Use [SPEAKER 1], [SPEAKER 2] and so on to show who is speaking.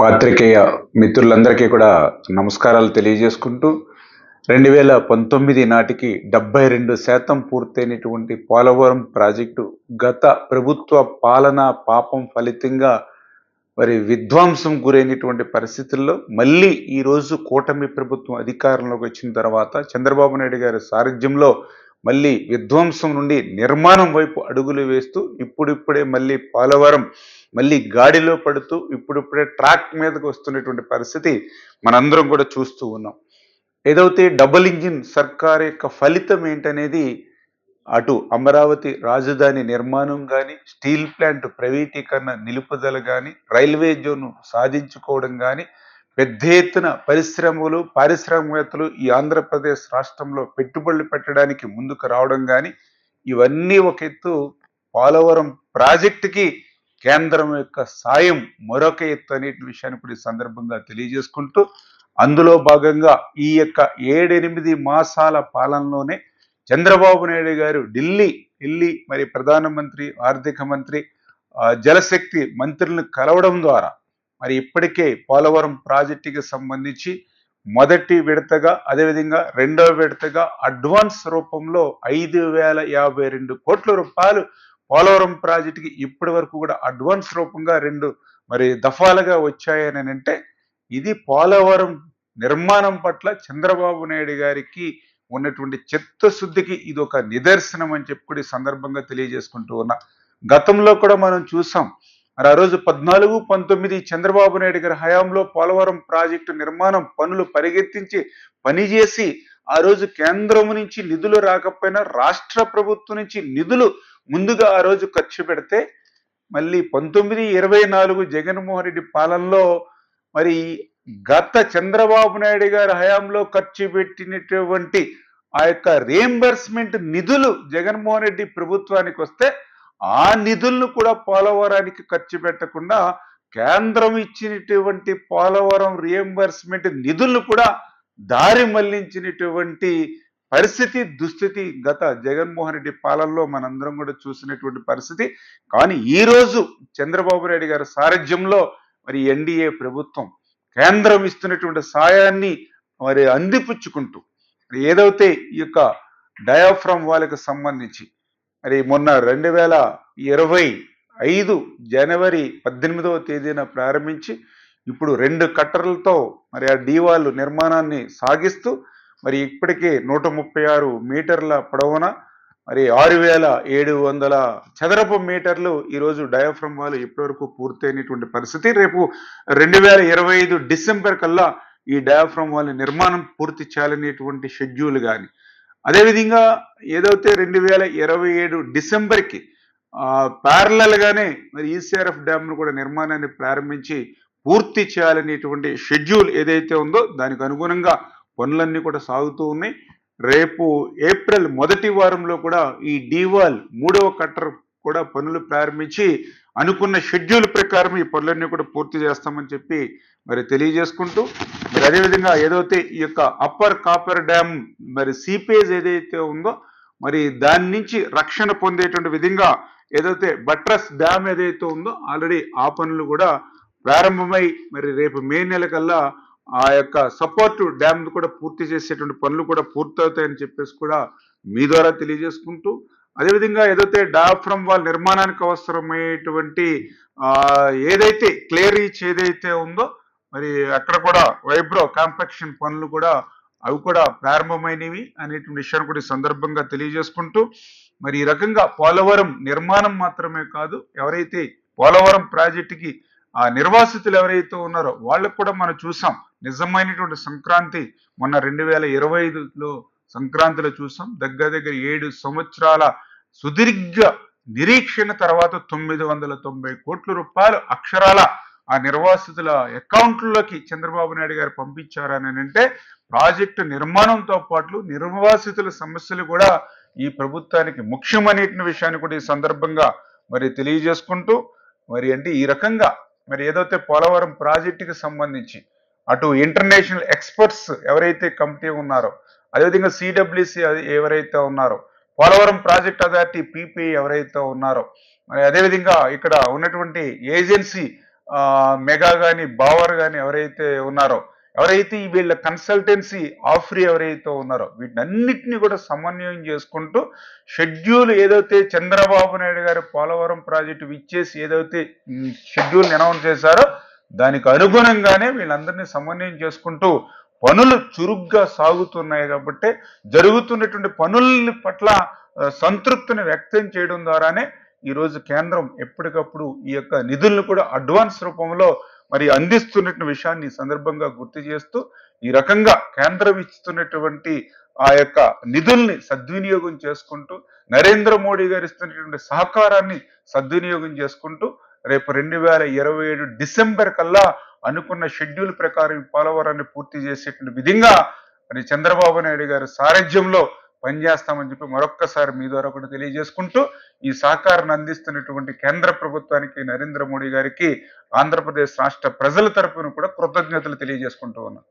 [SPEAKER 1] పాత్రికేయ మిత్రులందరికీ కూడా నమస్కారాలు తెలియజేసుకుంటూ రెండు వేల పంతొమ్మిది నాటికి డెబ్బై రెండు శాతం పూర్తయినటువంటి పోలవరం ప్రాజెక్టు గత ప్రభుత్వ పాలన పాపం ఫలితంగా మరి విధ్వంసం గురైనటువంటి పరిస్థితుల్లో మళ్ళీ ఈరోజు కూటమి ప్రభుత్వం అధికారంలోకి వచ్చిన తర్వాత చంద్రబాబు నాయుడు గారి సారథ్యంలో మళ్ళీ విధ్వంసం నుండి నిర్మాణం వైపు అడుగులు వేస్తూ ఇప్పుడిప్పుడే మళ్ళీ పోలవరం మళ్ళీ గాడిలో పడుతూ ఇప్పుడిప్పుడే ట్రాక్ మీదకి వస్తున్నటువంటి పరిస్థితి మనందరం కూడా చూస్తూ ఉన్నాం. ఏదైతే డబుల్ ఇంజిన్ సర్కార్ యొక్క ఫలితం ఏంటనేది అటు అమరావతి రాజధాని నిర్మాణం కానీ స్టీల్ ప్లాంట్ ప్రైవేటీకరణ నిలుపుదల కానీ రైల్వే జోన్ సాధించుకోవడం కానీ పెద్ద ఎత్తున పరిశ్రమలు పారిశ్రామికవేత్తలు ఈ ఆంధ్రప్రదేశ్ రాష్ట్రంలో పెట్టుబడులు పెట్టడానికి ముందుకు రావడం కానీ ఇవన్నీ ఒక ఎత్తు పోలవరం ప్రాజెక్టుకి కేంద్రం యొక్క సాయం మరొక ఎత్తు అనేటి విషయాన్ని కూడా ఈ సందర్భంగా తెలియజేసుకుంటూ అందులో భాగంగా ఈ యొక్క ఏడెనిమిది మాసాల పాలనలోనే చంద్రబాబు నాయుడు గారు ఢిల్లీ ఢిల్లీ మరి ప్రధానమంత్రి ఆర్థిక మంత్రి జలశక్తి మంత్రులను కలవడం ద్వారా మరి ఇప్పటికే పోలవరం ప్రాజెక్టుకి సంబంధించి మొదటి విడతగా అదేవిధంగా రెండవ విడతగా అడ్వాన్స్ రూపంలో ఐదు వేల యాభై రెండు కోట్ల రూపాయలు పోలవరం ప్రాజెక్టుకి ఇప్పటి వరకు కూడా అడ్వాన్స్ రూపంగా రెండు మరి దఫాలుగా వచ్చాయని అంటే ఇది పోలవరం నిర్మాణం పట్ల చంద్రబాబు నాయుడు గారికి ఉన్నటువంటి చిత్తశుద్ధికి ఇది ఒక నిదర్శనం అని చెప్పి కూడా సందర్భంగా తెలియజేసుకుంటూ ఉన్నా. గతంలో కూడా మనం చూసాం మరి ఆ రోజు పద్నాలుగు పంతొమ్మిది చంద్రబాబు నాయుడు గారి హయాంలో పోలవరం ప్రాజెక్టు నిర్మాణం పనులు పరిగెత్తించి పనిచేసి ఆ రోజు కేంద్రం నుంచి నిధులు రాకపోయినా రాష్ట్ర ప్రభుత్వం నుంచి నిధులు ముందుగా ఆ రోజు ఖర్చు పెడితే మళ్ళీ పంతొమ్మిది ఇరవై నాలుగు జగన్మోహన్ రెడ్డి పాలనలో మరి గత చంద్రబాబు నాయుడు గారి హయాంలో ఖర్చు పెట్టినటువంటి ఆ యొక్క రియంబర్స్మెంట్ నిధులు జగన్మోహన్ రెడ్డి ప్రభుత్వానికి వస్తే ఆ నిధులను కూడా పోలవరానికి ఖర్చు పెట్టకుండా కేంద్రం ఇచ్చినటువంటి పోలవరం రియంబర్స్మెంట్ నిధులను కూడా దారి మళ్ళించినటువంటి పరిస్థితి దుస్థితి గత జగన్మోహన్ రెడ్డి పాలనలో మనందరం కూడా చూసినటువంటి పరిస్థితి. కానీ ఈరోజు చంద్రబాబు నాయుడు గారి సారథ్యంలో మరి ఎన్డీఏ ప్రభుత్వం కేంద్రం ఇస్తున్నటువంటి సాయాన్ని మరి అందిపుచ్చుకుంటూ ఏదైతే ఈ యొక్క డయాఫ్రమ్ వాళ్ళకి సంబంధించి మరి మొన్న రెండు వేల ఇరవై ఐదు జనవరి పద్దెనిమిదవ తేదీన ప్రారంభించి ఇప్పుడు రెండు కట్టర్లతో మరి ఆ డీవాళ్ళు నిర్మాణాన్ని సాగిస్తూ మరి ఇప్పటికే నూట ముప్పై ఆరు మీటర్ల పొడవున మరి ఆరు వేల ఏడు వందల చదరపు మీటర్లు ఈరోజు డయాఫ్రమ్ వాళ్ళు ఇప్పటివరకు పూర్తయినటువంటి పరిస్థితి. రేపు రెండు వేల ఇరవై ఐదు డిసెంబర్ కల్లా ఈ డయాఫ్రమ్ వాళ్ళ నిర్మాణం పూర్తి చేయాలనేటువంటి షెడ్యూల్ కానీ అదేవిధంగా ఏదైతే రెండు వేల ఇరవై ఏడు డిసెంబర్కి ప్యారలల్గానే మరి ఈసీఆర్ఎఫ్ డ్యామ్ను కూడా నిర్మాణాన్ని ప్రారంభించి పూర్తి చేయాలనేటువంటి షెడ్యూల్ ఏదైతే ఉందో దానికి అనుగుణంగా పనులన్నీ కూడా సాగుతూ ఉన్నాయి. రేపు ఏప్రిల్ మొదటి వారంలో కూడా ఈ డీవాల్ మూడవ కట్టర్ కూడా పనులు ప్రారంభించి అనుకున్న షెడ్యూల్ ప్రకారం ఈ పనులన్నీ కూడా పూర్తి చేస్తామని చెప్పి మరి తెలియజేసుకుంటూ మరి అదేవిధంగా ఏదైతే ఈ యొక్క అప్పర్ కాపర్ డ్యామ్ మరి సీపేజ్ ఏదైతే ఉందో మరి దాని నుంచి రక్షణ పొందేటువంటి విధంగా ఏదైతే బట్రస్ డ్యామ్ ఏదైతే ఉందో ఆల్రెడీ ఆ పనులు కూడా ప్రారంభమై మరి రేపు మే నెల కల్లా ఆ యొక్క సపోర్ట్ డ్యామ్ కూడా పూర్తి చేసేటువంటి పనులు కూడా పూర్తవుతాయని చెప్పేసి కూడా మీ ద్వారా తెలియజేసుకుంటూ అదేవిధంగా ఏదైతే డాఫ్రమ్ వాల్ నిర్మాణానికి అవసరమయ్యేటువంటి ఏదైతే క్లియర్ రీచ్ ఏదైతే ఉందో మరి అక్కడ కూడా వైబ్రో కాంపాక్షన్ పనులు కూడా అవి కూడా ప్రారంభమైనవి అనేటువంటి విషయాన్ని కూడా ఈ సందర్భంగా తెలియజేసుకుంటూ మరి ఈ రకంగా పోలవరం నిర్మాణం మాత్రమే కాదు ఎవరైతే పోలవరం ప్రాజెక్టుకి ఆ నిర్వాసితులు ఎవరైతే ఉన్నారో వాళ్ళకు కూడా మనం చూసాం. నిజమైనటువంటి సంక్రాంతి మొన్న రెండు వేల ఇరవై ఐదులో సంక్రాంతిలో చూసాం. దగ్గర దగ్గర ఏడు సంవత్సరాల సుదీర్ఘ నిరీక్షణ తర్వాత తొమ్మిది వందల తొంభై కోట్ల రూపాయలు అక్షరాల ఆ నిర్వాసితుల అకౌంట్లోకి చంద్రబాబు నాయుడు గారు పంపించారని అంటే ప్రాజెక్టు నిర్మాణంతో పాటు నిర్వాసితుల సమస్యలు కూడా ఈ ప్రభుత్వానికి ముఖ్యమనేటువంటి విషయాన్ని కూడా ఈ సందర్భంగా మరి తెలియజేసుకుంటూ మరి అంటే ఈ రకంగా మరి ఏదైతే పోలవరం ప్రాజెక్టుకి సంబంధించి అటు ఇంటర్నేషనల్ ఎక్స్పర్ట్స్ ఎవరైతే కమిటీ ఉన్నారో అదేవిధంగా సిడబ్ల్యూసి ఎవరైతే ఉన్నారో పోలవరం ప్రాజెక్ట్ అథారిటీ పీపీ ఎవరైతే ఉన్నారో మరి అదేవిధంగా ఇక్కడ ఉన్నటువంటి ఏజెన్సీ మెగా కానీ బావర్ కానీ ఎవరైతే ఉన్నారో ఎవరైతే వీళ్ళ కన్సల్టెన్సీ ఆఫ్రీ ఎవరైతే ఉన్నారో వీటన్నిటిని కూడా సమన్వయం చేసుకుంటూ షెడ్యూల్ ఏదైతే చంద్రబాబు నాయుడు గారి పోలవరం ప్రాజెక్టు విచ్చేసి ఏదైతే షెడ్యూల్ అనౌన్స్ చేశారో దానికి అనుగుణంగానే వీళ్ళందరినీ సమన్వయం చేసుకుంటూ పనులు చురుగ్గా సాగుతున్నాయి కాబట్టి జరుగుతున్నటువంటి పనుల పట్ల సంతృప్తిని వ్యక్తం చేయడం ద్వారానే ఈరోజు కేంద్రం ఎప్పటికప్పుడు ఈ యొక్క నిధులను కూడా అడ్వాన్స్ రూపంలో మరి అందిస్తున్నటువంటి విషయాన్ని సందర్భంగా గుర్తు చేస్తూ ఈ రకంగా కేంద్రం ఇస్తున్నటువంటి ఆ యొక్క నిధుల్ని సద్వినియోగం చేసుకుంటూ నరేంద్ర మోడీ గారు ఇస్తున్నటువంటి సహకారాన్ని సద్వినియోగం చేసుకుంటూ రేపు రెండు వేల ఇరవై ఏడు డిసెంబర్ కల్లా అనుకున్న షెడ్యూల్ ప్రకారం పోలవరాన్ని పూర్తి చేసేటువంటి విధంగా మరి చంద్రబాబు నాయుడు గారి సారథ్యంలో పనిచేస్తామని చెప్పి మరొక్కసారి మీ ద్వారా కూడా తెలియజేసుకుంటూ ఈ సహకారాన్ని అందిస్తున్నటువంటి కేంద్ర ప్రభుత్వానికి నరేంద్ర మోడీ గారికి ఆంధ్రప్రదేశ్ రాష్ట్ర ప్రజల తరపున కూడా కృతజ్ఞతలు తెలియజేసుకుంటూ ఉన్నాను